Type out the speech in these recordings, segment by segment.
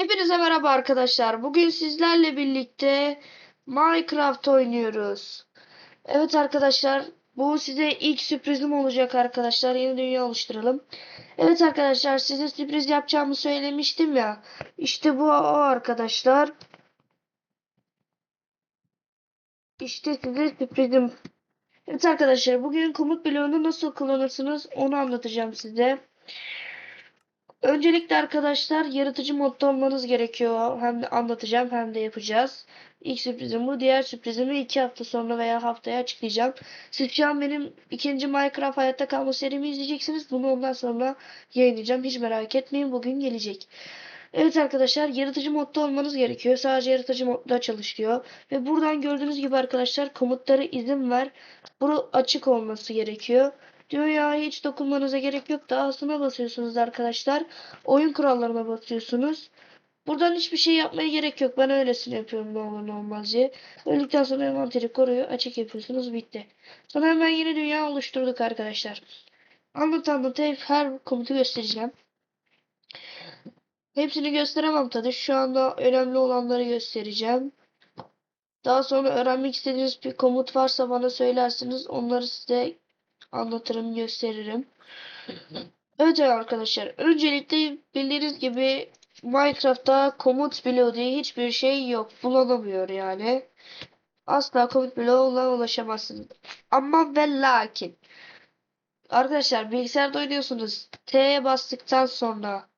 Hepinize merhaba arkadaşlar. Bugün sizlerle birlikte Minecraft oynuyoruz. Evet arkadaşlar, bu size ilk sürprizim olacak arkadaşlar. Yeni dünya oluşturalım. Evet arkadaşlar, size sürpriz yapacağımı söylemiştim ya. İşte bu o arkadaşlar. İşte size sürprizim. Evet arkadaşlar, bugün komut bloğunu nasıl kullanırsınız onu anlatacağım size. Öncelikle arkadaşlar yaratıcı modda olmanız gerekiyor. Hem de anlatacağım hem de yapacağız. İlk sürprizim bu. Diğer sürprizimi iki hafta sonra veya haftaya açıklayacağım. Siz şu an benim ikinci Minecraft hayatta kalma serimi izleyeceksiniz. Bunu ondan sonra yayınlayacağım. Hiç merak etmeyin. Bugün gelecek. Evet arkadaşlar yaratıcı modda olmanız gerekiyor. Sadece yaratıcı modda çalışıyor. Ve buradan gördüğünüz gibi arkadaşlar komutları izin ver. Bu açık olması gerekiyor. Dünyaya hiç dokunmanıza gerek yok. Dahasına basıyorsunuz arkadaşlar. Oyun kurallarına basıyorsunuz. Buradan hiçbir şey yapmaya gerek yok. Ben öylesine yapıyorum ne olur ne olmaz diye. Öldükten sonra envanteri koruyor. Açık yapıyorsunuz. Bitti. Sonra hemen yeni dünya oluşturduk arkadaşlar. Anlat anlat her komutu göstereceğim. Hepsini gösteremem tabii. Şu anda önemli olanları göstereceğim. Daha sonra öğrenmek istediğiniz bir komut varsa bana söylersiniz. Onları size anlatırım, gösteririm. Evet arkadaşlar. Öncelikle bildiğiniz gibi Minecraft'ta komut bloğu diye hiçbir şey yok. Bulunamıyor yani. Asla komut bloğuna ulaşamazsınız. Ama ve lakin. Arkadaşlar bilgisayarda oynuyorsunuz. T'ye bastıktan sonra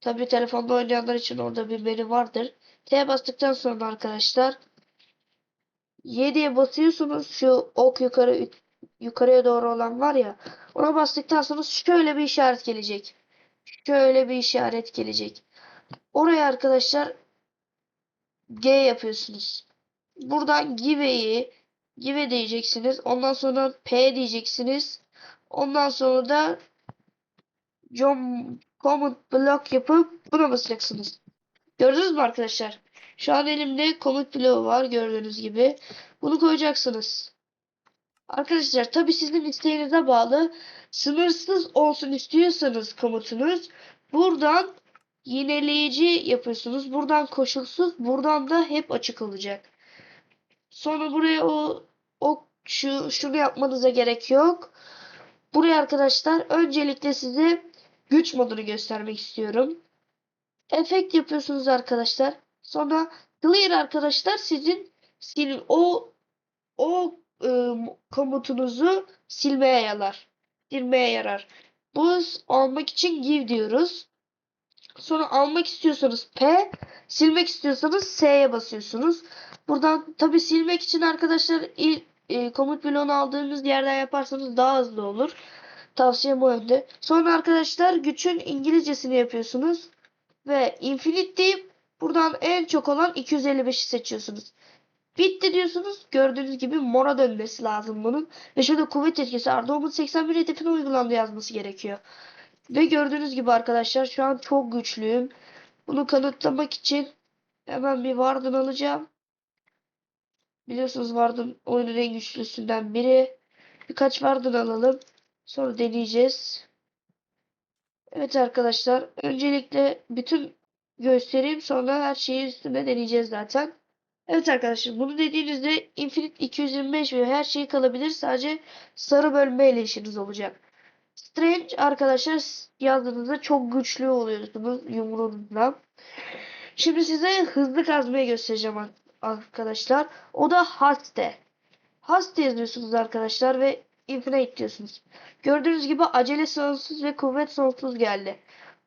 tabi telefonda oynayanlar için orada bir menü vardır. T'ye bastıktan sonra arkadaşlar 7'ye basıyorsunuz. Şu ok yukarı yukarıya doğru olan var ya. Ona bastıktan sonra şöyle bir işaret gelecek. Şöyle bir işaret gelecek. Oraya arkadaşlar G yapıyorsunuz. Buradan give'yi give diyeceksiniz. Ondan sonra P diyeceksiniz. Ondan sonra da Command Block yapıp buna basacaksınız. Gördünüz mü arkadaşlar? Şu an elimde komut bloğu var gördüğünüz gibi. Bunu koyacaksınız. Arkadaşlar tabi sizin isteğinize bağlı. Sınırsız olsun istiyorsanız komutunuz buradan yineleyici yapıyorsunuz. Buradan koşulsuz, buradan da hep açık olacak. Sonra buraya o o şu şunu yapmanıza gerek yok. Buraya arkadaşlar öncelikle size güç modunu göstermek istiyorum. Efekt yapıyorsunuz arkadaşlar. Sonra clear arkadaşlar sizin sil o o ıı, komutunuzu silmeye yarar. Silmeye yarar. Bu almak için give diyoruz. Sonra almak istiyorsanız P, silmek istiyorsanız S'ye basıyorsunuz. Buradan tabi silmek için arkadaşlar ilk e, komut bloğunu aldığınız yerden yaparsanız daha hızlı olur. Tavsiyem o yönde. Sonra arkadaşlar gücün İngilizcesini yapıyorsunuz. Ve infinite deyip buradan en çok olan 255'i seçiyorsunuz. Bitti diyorsunuz. Gördüğünüz gibi mora dönmesi lazım bunun. Ve şurada kuvvet etkisi Ardomut 81 hedefine uygulandı yazması gerekiyor. Ve gördüğünüz gibi arkadaşlar şu an çok güçlüyüm. Bunu kanıtlamak için hemen bir Warden alacağım. Biliyorsunuz Warden oyunun en güçlüsünden biri. Birkaç Warden alalım. Sonra deneyeceğiz. Evet arkadaşlar. Öncelikle bütün göstereyim. Sonra her şeyi üstüne deneyeceğiz zaten. Evet arkadaşlar bunu dediğinizde Infinite 225 ve her şey kalabilir. Sadece sarı bölme ile işiniz olacak. Strange arkadaşlar yazdığınızda çok güçlü oluyorsunuz yumruğunuzla. Şimdi size hızlı kazmayı göstereceğim arkadaşlar. O da haste. Haste yazıyorsunuz arkadaşlar ve infinite diyorsunuz. Gördüğünüz gibi acele sonsuz ve kuvvet sonsuz geldi.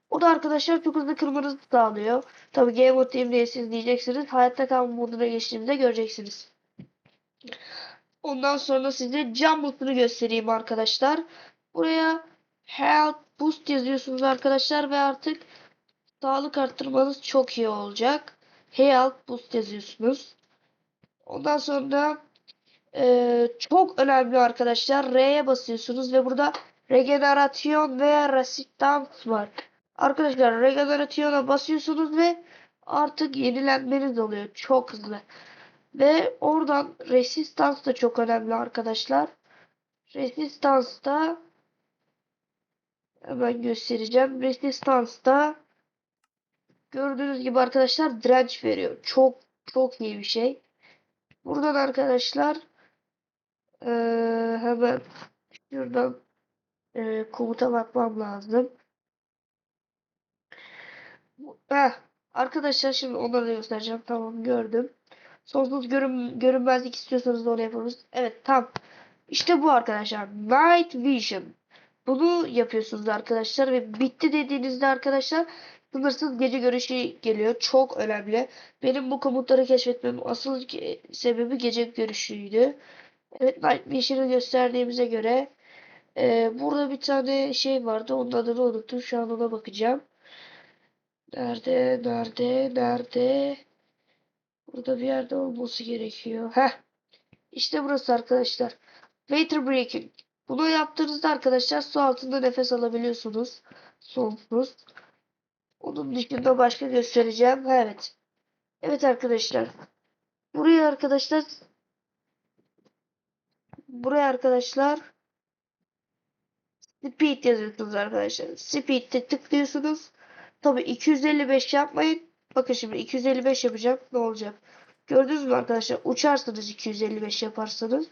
O da arkadaşlar çok hızlı kırmanızı sağlıyor. Tabi game mode diyeyim diye siz diyeceksiniz. Hayatta kalma moduna geçtiğimde göreceksiniz. Ondan sonra size jump boost'unu göstereyim arkadaşlar. Buraya health boost yazıyorsunuz arkadaşlar ve artık sağlık arttırmanız çok iyi olacak. Health boost yazıyorsunuz. Ondan sonra e, çok önemli arkadaşlar. R'ye basıyorsunuz ve burada regenerasyon veya resistance var. Arkadaşlar regenerasyona basıyorsunuz ve artık yenilenmeniz oluyor. Çok hızlı. Ve oradan resistance da çok önemli arkadaşlar. Resistance da hemen göstereceğim. Resistance da Gördüğünüz gibi arkadaşlar direnç veriyor. Çok çok iyi bir şey. Buradan arkadaşlar eee, hemen şuradan eee, komuta bakmam lazım. Heh, arkadaşlar şimdi onları da göstereceğim. Tamam gördüm. Sonsuz görün, görünmezlik istiyorsanız da onu yaparız. Evet tam. İşte bu arkadaşlar. Night Vision. Bunu yapıyorsunuz arkadaşlar ve bitti dediğinizde arkadaşlar sınırsız gece görüşü geliyor. Çok önemli. Benim bu komutları keşfetmemin asıl sebebi gece görüşüydü. Evet Night Vision'ı gösterdiğimize göre e, burada bir tane şey vardı. Onun adını unuttum. Şu an ona bakacağım. Nerede? Nerede? Nerede? Burada bir yerde olması gerekiyor. Heh. İşte burası arkadaşlar. Water breaking. Bunu yaptığınızda arkadaşlar su altında nefes alabiliyorsunuz. Sonsuz. Onun dışında başka göstereceğim. Evet. Evet arkadaşlar. Buraya arkadaşlar buraya arkadaşlar speed yazıyorsunuz arkadaşlar. Speed'de tıklıyorsunuz. Tabi 255 yapmayın. Bakın şimdi 255 yapacağım. Ne olacak? Gördünüz mü arkadaşlar? Uçarsınız 255 yaparsanız.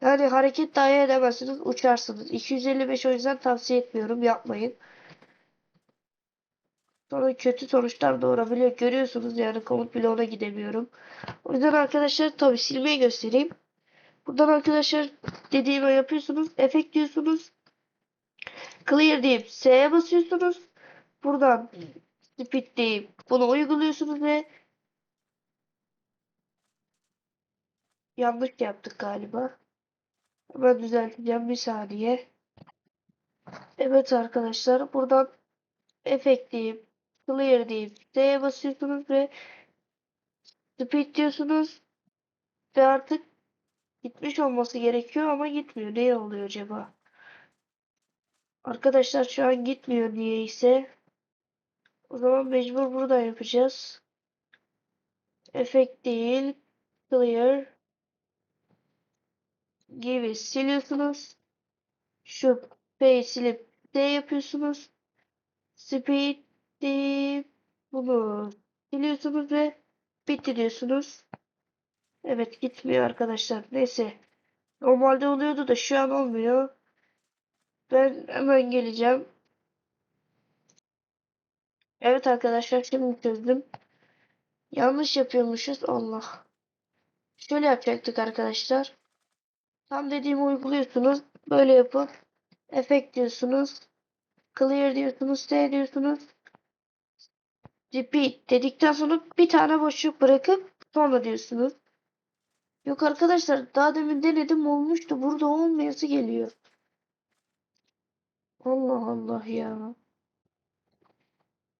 Yani hareket dahi edemezsiniz. Uçarsınız. 255 o yüzden tavsiye etmiyorum. Yapmayın. Sonra kötü sonuçlar doğurabiliyor. Görüyorsunuz yani komut bloğuna gidemiyorum. O yüzden arkadaşlar tabi silmeyi göstereyim. Buradan arkadaşlar dediğimi yapıyorsunuz. Efekt diyorsunuz. Clear deyip S'ye basıyorsunuz. Buradan speed deyip bunu uyguluyorsunuz ve yanlış yaptık galiba. Hemen düzelteceğim bir saniye. Evet arkadaşlar buradan efekt deyip clear deyip S'ye basıyorsunuz ve speed diyorsunuz ve artık gitmiş olması gerekiyor ama gitmiyor. Ne oluyor acaba? Arkadaşlar şu an gitmiyor niyeyse. O zaman mecbur buradan yapacağız. Efekt değil. Clear. Gibi siliyorsunuz. Şu P'yi silip D yapıyorsunuz. Speed deyip bunu siliyorsunuz ve bitti diyorsunuz. Evet gitmiyor arkadaşlar. Neyse. Normalde oluyordu da şu an olmuyor. Ben hemen geleceğim. Evet arkadaşlar şimdi çözdüm. Yanlış yapıyormuşuz. Allah. Şöyle yapacaktık arkadaşlar. Tam dediğimi uyguluyorsunuz. Böyle yapın. Efekt diyorsunuz. Clear diyorsunuz. S diyorsunuz. Repeat dedikten sonra bir tane boşluk bırakıp sonra diyorsunuz. Yok arkadaşlar daha demin denedim olmuştu. Burada olmayası geliyor. Allah Allah ya.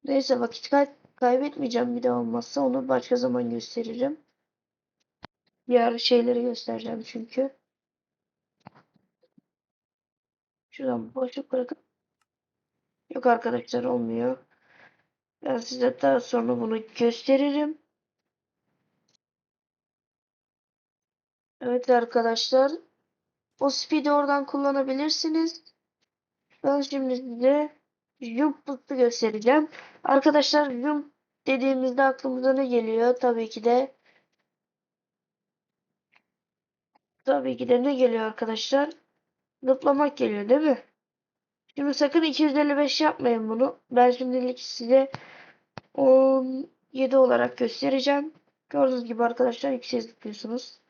Neyse vakit kay kaybetmeyeceğim bir daha olmazsa onu başka zaman gösteririm. Diğer şeyleri göstereceğim çünkü. Şuradan boşluk bırakıp yok arkadaşlar olmuyor. Ben size daha sonra bunu gösteririm. Evet arkadaşlar. O speed'i oradan kullanabilirsiniz. Ben şimdi size jump boost'u göstereceğim. Arkadaşlar jump dediğimizde aklımıza ne geliyor? Tabii ki de tabii ki de ne geliyor arkadaşlar? Zıplamak geliyor değil mi? Şimdi sakın 255 yapmayın bunu. Ben şimdilik size 17 olarak göstereceğim. Gördüğünüz gibi arkadaşlar yüksek zıplıyorsunuz.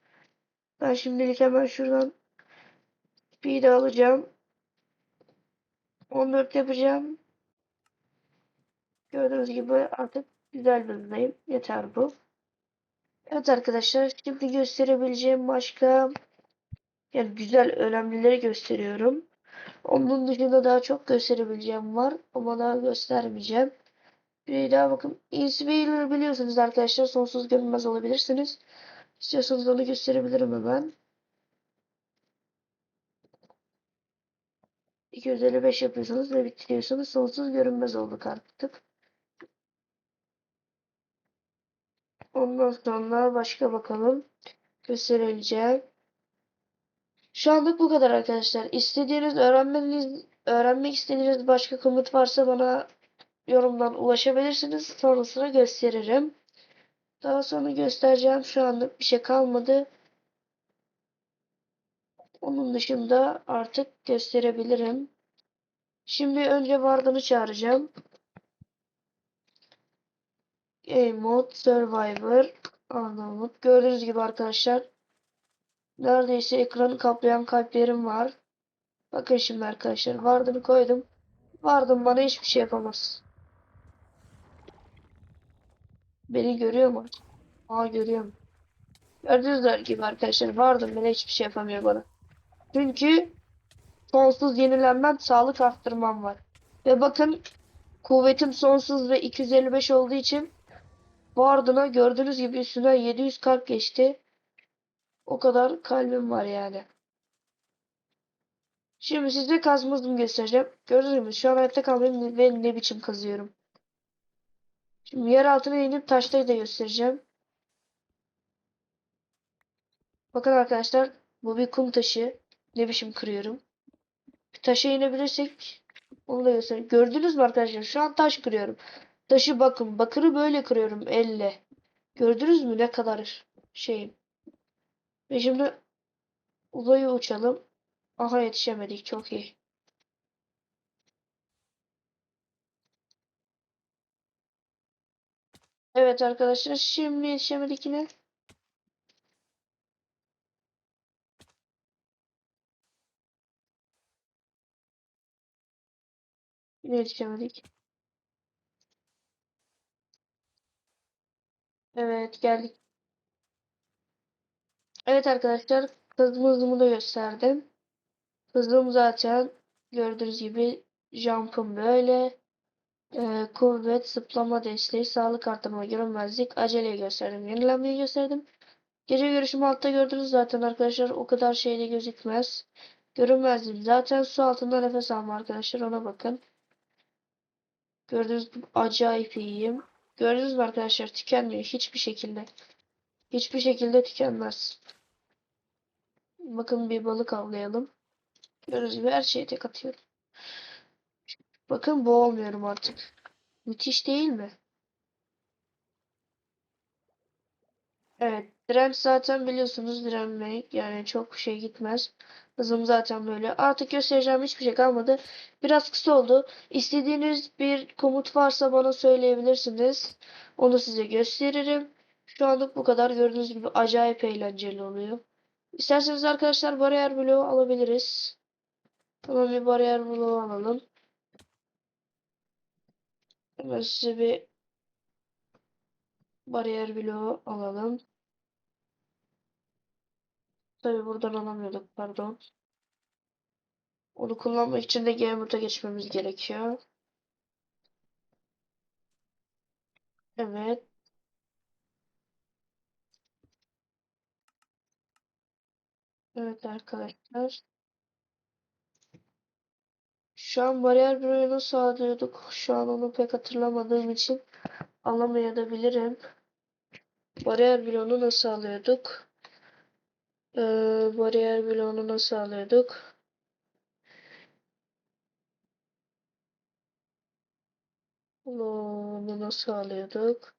Ben şimdilik hemen şuradan speed'i alacağım. 14 yapacağım. Gördüğünüz gibi artık güzel bir hızdayım. Yeter bu. Evet arkadaşlar şimdi gösterebileceğim başka yani güzel önemlileri gösteriyorum. Onun dışında daha çok gösterebileceğim var ama daha göstermeyeceğim. Bir daha bakın. Inspire biliyorsunuz arkadaşlar. Sonsuz görünmez olabilirsiniz. İstiyorsanız onu gösterebilirim hemen. 255 yapıyorsunuz ve bitiriyorsunuz. Sonsuz görünmez olduk artık. Ondan sonra başka bakalım. Göstereceğim. Şu anlık bu kadar arkadaşlar. İstediğiniz öğrenmeniz, öğrenmek istediğiniz başka komut varsa bana yorumdan ulaşabilirsiniz. Sonrasını gösteririm. Daha sonra göstereceğim şu anlık bir şey kalmadı. Onun dışında artık gösterebilirim. Şimdi önce Vardan'ı çağıracağım. Game Mode, Survivor, Ana mod. Gördüğünüz gibi arkadaşlar neredeyse ekranı kaplayan kalplerim var. Bakın şimdi arkadaşlar Vardan'ı koydum. Vardan bana hiçbir şey yapamaz. Beni görüyor mu? Aa görüyorum. Gördüğünüz gibi arkadaşlar Vardan bana hiçbir şey yapamıyor bana. Çünkü sonsuz yenilenmem, sağlık arttırmam var. Ve bakın kuvvetim sonsuz ve 255 olduğu için bu ardına gördüğünüz gibi üstünden 700 kalp geçti. O kadar kalbim var yani. Şimdi size kazma hızımı göstereceğim. Gördüğünüz gibi şu an hayatta kalmayayım ve ne biçim kazıyorum. Şimdi yer altına inip taşları da göstereceğim. Bakın arkadaşlar bu bir kum taşı. Ne biçim kırıyorum. Bir taşa inebilirsek onu da göstereyim. Gördünüz mü arkadaşlar? Şu an taş kırıyorum. Taşı bakın. Bakırı böyle kırıyorum elle. Gördünüz mü ne kadar şeyim. Ve şimdi uzaya uçalım. Aha yetişemedik. Çok iyi. Evet arkadaşlar şimdi yetişemedik yine. Yine yetişemedik. Evet geldik. Evet arkadaşlar hızımı hızımı da gösterdim. Hızım zaten gördüğünüz gibi jump'ım böyle. Ee, kuvvet, zıplama desteği, sağlık artırma, görünmezlik, aceleyi gösterdim. Yenilenmeyi gösterdim. Gece görüşümü altta gördünüz zaten arkadaşlar. O kadar şeyde gözükmez. Görünmezliğim. Zaten su altında nefes alma arkadaşlar. Ona bakın. Gördüğünüz gibi acayip iyiyim. Gördünüz mü arkadaşlar? Tükenmiyor. Hiçbir şekilde. Hiçbir şekilde tükenmez. Bakın bir balık avlayalım. Gördüğünüz gibi her şeye tek atıyorum. Bakın boğulmuyorum artık. Müthiş değil mi? Evet. Direnç zaten biliyorsunuz direnmek. Yani çok şey gitmez. Hızım zaten böyle. Artık göstereceğim hiçbir şey kalmadı. Biraz kısa oldu. İstediğiniz bir komut varsa bana söyleyebilirsiniz. Onu size gösteririm. Şu anlık bu kadar. Gördüğünüz gibi acayip eğlenceli oluyor. İsterseniz arkadaşlar bariyer bloğu alabiliriz. Tamam bir bariyer bloğu alalım. Hemen size bir bariyer bloğu alalım. Tabii buradan alamıyorduk pardon. Onu kullanmak için de game mode'a geçmemiz gerekiyor. Evet. Evet arkadaşlar. Şu an bariyer bloğu nasıl alıyorduk? Şu an onu pek hatırlamadığım için alamayabilirim. Bariyer bloğunu nasıl alıyorduk? Ee, bariyer bloğunu nasıl alıyorduk? Onu nasıl alıyorduk?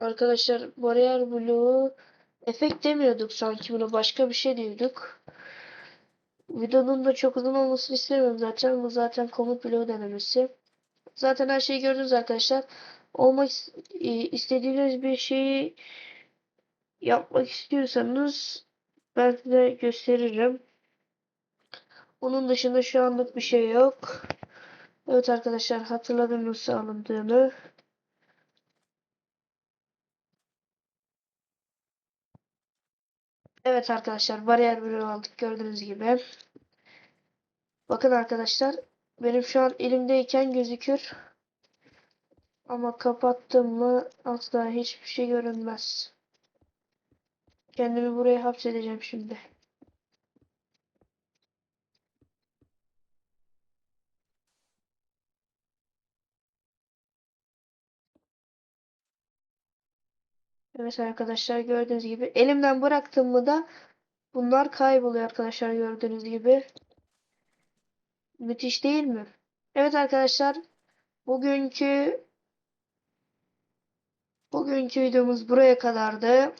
Arkadaşlar bariyer bloğu efekt demiyorduk sanki buna başka bir şey diyorduk. Videonun da çok uzun olmasını istemiyorum zaten. Bu zaten komut bloğu denemesi. Zaten her şeyi gördünüz arkadaşlar. Olmak istediğiniz bir şeyi yapmak istiyorsanız ben size gösteririm. Onun dışında şu anlık bir şey yok. Evet arkadaşlar hatırladım nasıl alındığını. Evet arkadaşlar bariyer bloğu aldık gördüğünüz gibi. Bakın arkadaşlar benim şu an elimdeyken gözükür. Ama kapattım mı asla hiçbir şey görünmez. Kendimi buraya hapsedeceğim şimdi. Evet arkadaşlar gördüğünüz gibi elimden bıraktım mı da bunlar kayboluyor arkadaşlar gördüğünüz gibi. Müthiş değil mi? Evet arkadaşlar, bugünkü bugünkü videomuz buraya kadardı.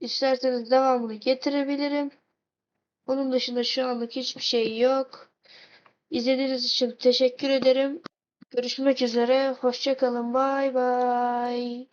İsterseniz devamını getirebilirim. Onun dışında şu anlık hiçbir şey yok. İzlediğiniz için teşekkür ederim. Görüşmek üzere. Hoşça kalın. Bay bay.